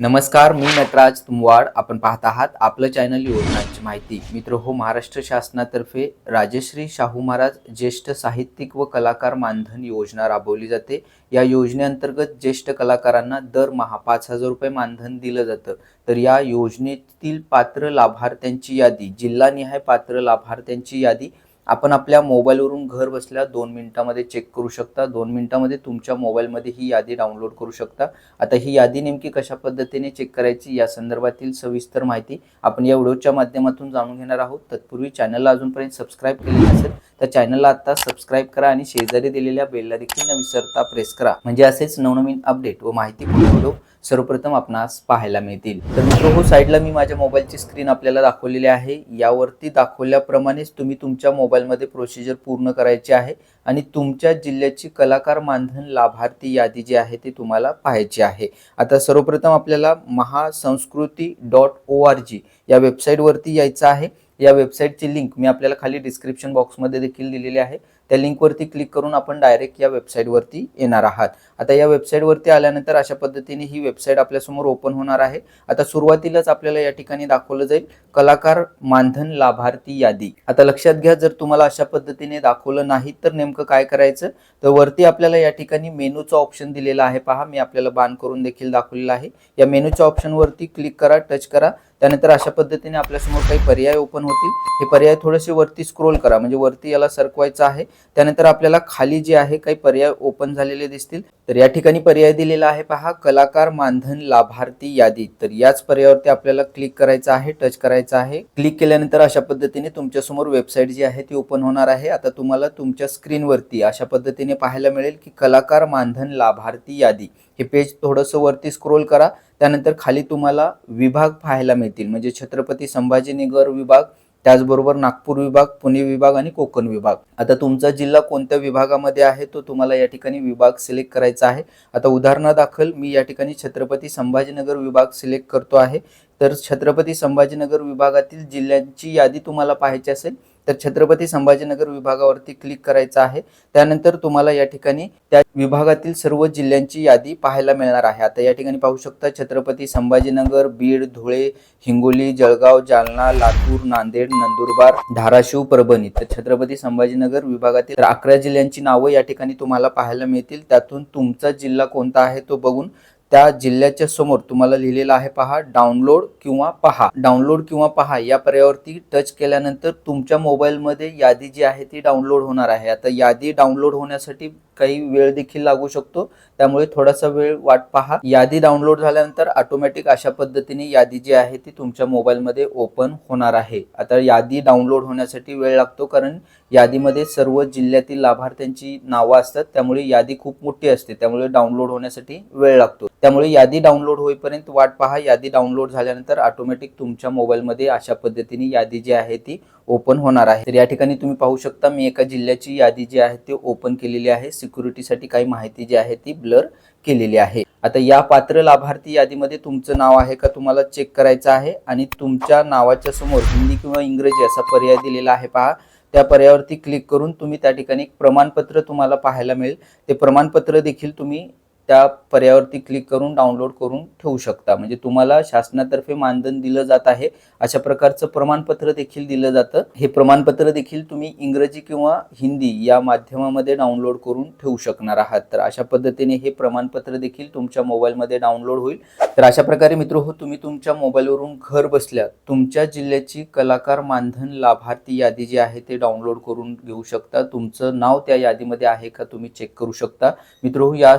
नमस्कार मी नटराज तुमवाड. आपण पाहत आहात आपलं चॅनल योजनांची माहिती. मित्र हो महाराष्ट्र शासनातर्फे राजश्री शाहू महाराज ज्येष्ठ साहित्यिक व कलाकार मानधन योजना राबवली जाते. या योजनेअंतर्गत ज्येष्ठ कलाकारांना दरमहा पाच हजार रुपये मानधन दिलं जातं. तर या योजनेतील पात्र लाभार्थ्यांची यादी जिल्हानिहाय पात्र लाभार्थ्यांची यादी आपण आपल्या मोबाईलवरून घर बसल्या दोन मिनिटामध्ये चेक करू शकता. दोन मिनिटामध्ये तुमच्या मोबाईलमध्ये ही यादी डाउनलोड करू शकता. आता ही यादी नेमकी कशा पद्धतीने चेक करायची या संदर्भातील सविस्तर माहिती आपण या व्हिडिओच्या माध्यमातून जाणून घेणार आहोत. तत्पूर्वी चॅनलला अजूनपर्यंत सबस्क्राईब केले नसेल तर चॅनलला आता सबस्क्राईब करा आणि शेजारी दिलेल्या बेलला देखील न विसरता प्रेस करा. म्हणजे असेच नवनवीन अपडेट व माहितीपूर्ण व्हिडिओ सर्वप्रथम आपणास पाहायला मिळतील. तर मित्र हो साईडला मी माझ्या मोबाईलची स्क्रीन आपल्याला दाखवलेली आहे. यावरती दाखवल्याप्रमाणेच तुम्ही तुमच्या मोबाईलमध्ये प्रोसिजर पूर्ण करायची आहे आणि तुमच्या जिल्ह्याची कलाकार मानधन लाभार्थी यादी जी आहे ती तुम्हाला पाहायची आहे. आता सर्वप्रथम आपल्याला महासंस्कृती डॉट ओ आर जी या वेबसाईटवरती यायचं आहे. या वेबसाईटची लिंक मी आपल्याला खाली डिस्क्रिप्शन बॉक्समध्ये देखील दिलेली आहे. त्या लिंकवरती क्लिक करून आपण डायरेक्ट या वेबसाईटवरती येणार आहात. आता या वेबसाईटवरती आल्यानंतर अशा पद्धतीने ही वेबसाईट आपल्यासमोर ओपन होणार आहे. आता सुरुवातीलाच आपल्याला या ठिकाणी दाखवलं जाईल कलाकार मानधन लाभार्थी यादी. आता लक्षात घ्या जर तुम्हाला अशा पद्धतीने दाखवलं नाही तर नेमकं काय करायचं? तर वरती आपल्याला या ठिकाणी मेनूचा ऑप्शन दिलेला आहे. पहा मी आपल्याला बाण करून देखील दाखवलेला आहे. या मेनूच्या ऑप्शनवरती क्लिक करा टच करा. त्यानंतर अशा पद्धतीने आपल्यासमोर काही पर्याय ओपन होतील. हे पर्याय थोडेसे वरती स्क्रोल करा. म्हणजे वरती याला सरकवायचं आहे. त्यानंतर आपल्याला खाली जे आहे काही पर्याय ओपन झालेले दिसतील. तर या ठिकाणी पर्याय दिलेला आहे पहा. कलाकार मानधन लाभार्थी यादी. तर याच पर्यायावरती आपल्याला क्लिक करायचं आहे टच करायचं आहे. क्लिक केल्यानंतर अशा पद्धतीने तुमच्यासमोर वेबसाईट जी आहे ती ओपन होणार आहे. आता तुम्हाला तुमच्या स्क्रीनवरती अशा पद्धतीने पाहायला मिळेल की कलाकार मानधन लाभार्थी यादी. हे पेज थोडंसं वरती स्क्रोल करा. त्यानंतर खाली तुम्हाला विभाग पाहायला मिळतील. म्हणजे छत्रपती संभाजीनगर विभाग त्याचबरोबर नागपूर विभाग पुणे विभाग आणि कोकण विभाग. आता तुमचा जिल्हा कोणत्या विभागामध्ये आहे तो तुम्हाला या ठिकाणी विभाग सिलेक्ट करायचा आहे. आता उदाहरणादाखल मी या ठिकाणी छत्रपती संभाजीनगर विभाग सिलेक्ट करतो आहे. तर छत्रपती संभाजीनगर विभागातील जिल्ह्यांची यादी तुम्हाला पाहायची असेल तर छत्रपती संभाजीनगर विभागावरती क्लिक करायचं आहे. त्यानंतर तुम्हाला या ठिकाणी त्या विभागातील सर्व जिल्ह्यांची यादी पाहायला मिळणार आहे. आता या ठिकाणी पाहू शकता छत्रपती संभाजीनगर बीड धुळे हिंगोली जळगाव जालना लातूर नांदेड नंदुरबार धाराशिव परभणी. तर छत्रपती संभाजीनगर विभागातील अकरा जिल्ह्यांची नावं या ठिकाणी तुम्हाला पाहायला मिळतील. त्यातून तुमचा जिल्हा कोणता आहे तो बघून त्या जिल्ह्याच्या समोर तुम्हाला लिहिलेलं आहे पहा डाउनलोड किंवा पहा. डाउनलोड किंवा पहा या पर्यायावरती टच केल्यानंतर तुमच्या मोबाईलमध्ये यादी जी आहे ती डाउनलोड होणार आहे. आता यादी डाउनलोड होण्यासाठी काही वेळ देखील लागू शकतो. त्यामुळे थोडासा वेळ वाट पहा. यादी डाउनलोड झाल्यानंतर ऑटोमॅटिक अशा पद्धतीने यादी जी आहे ती तुमच्या मोबाईलमध्ये ओपन होणार आहे. आता यादी डाउनलोड होण्यासाठी वेळ लागतो कारण यादीमध्ये सर्व जिल्ह्यातील लाभार्थ्यांची नावं असतात. त्यामुळे यादी खूप मोठी असते. त्यामुळे डाउनलोड होण्यासाठी वेळ लागतो. त्यामुळे यादी डाउनलोड होईपर्यंत वाट पहा. यादी डाउनलोड झाल्यानंतर ऑटोमॅटिक तुमच्या मोबाईलमध्ये अशा पद्धतीने यादी जी आहे ती ओपन होणार आहे. तर या ठिकाणी तुम्ही पाहू शकता मी एका जिल्ह्याची यादी जी आहे ती ओपन केलेली आहे. सिक्युरिटीसाठी काही माहिती जी आहे ती ब्लर केलेली आहे. आता या पात्र लाभार्थी यादीमध्ये तुमचं नाव आहे का तुम्हाला चेक करायचं आहे आणि तुमच्या नावाच्या समोर हिंदी किंवा इंग्रजी असा पर्याय दिलेला आहे पहा. त्या पर्यायावरती क्लिक करून तुम्ही त्या ठिकाणी एक प्रमाणपत्र तुम्हाला पाहायला मिळेल. ते प्रमाणपत्र देखील तुम्ही त्या पर्यायावरती क्लिक करून डाउनलोड करून ठेवू शकता. म्हणजे तुम्हाला शासनातर्फे मानधन दिलं जात आहे. अशा प्रकारचं प्रमाणपत्र देखील दिलं जातं. हे प्रमाणपत्र देखील तुम्ही इंग्रजी किंवा हिंदी या माध्यमामध्ये डाउनलोड करून ठेवू शकणार आहात. तर अशा पद्धतीने हे प्रमाणपत्र देखील तुमच्या मोबाईलमध्ये डाउनलोड होईल. तर अशा प्रकारे मित्र हो तुम्ही तुमच्या मोबाईलवरून घर बसल्या तुमच्या जिल्ह्याची कलाकार मानधन लाभार्थी यादी जी आहे ते डाउनलोड करून घेऊ शकता. तुमचं नाव त्या यादीमध्ये आहे का तुम्ही चेक करू शकता. मित्र हो या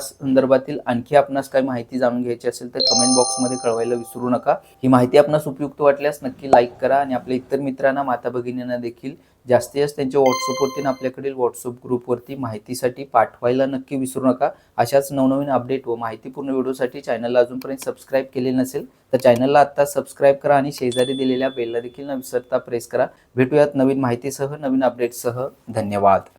संदर्भातील आणखी आपणास काही माहिती जाणून घ्यायची असेल तर कमेंट बॉक्समध्ये कळवायला विसरू नका. ही माहिती आपणास उपयुक्त वाटल्यास नक्की लाईक करा आणि आपल्या इतर मित्रांना माता भगिनींना देखील जास्तीत जास्त त्यांच्या व्हॉट्सअपवरती आपल्याकडील व्हॉट्सअप ग्रुपवरती माहितीसाठी पाठवायला नक्की विसरू नका. अशाच नवनवीन अपडेट व माहितीपूर्ण व्हिडिओसाठी चॅनलला अजूनपर्यंत सबस्क्राईब केले नसेल तर चॅनलला आत्ता सबस्क्राईब करा आणि शेजारी दिलेल्या बेलला देखील न विसरता प्रेस करा. भेटूयात नवीन माहितीसह नवीन अपडेटसह धन्यवाद.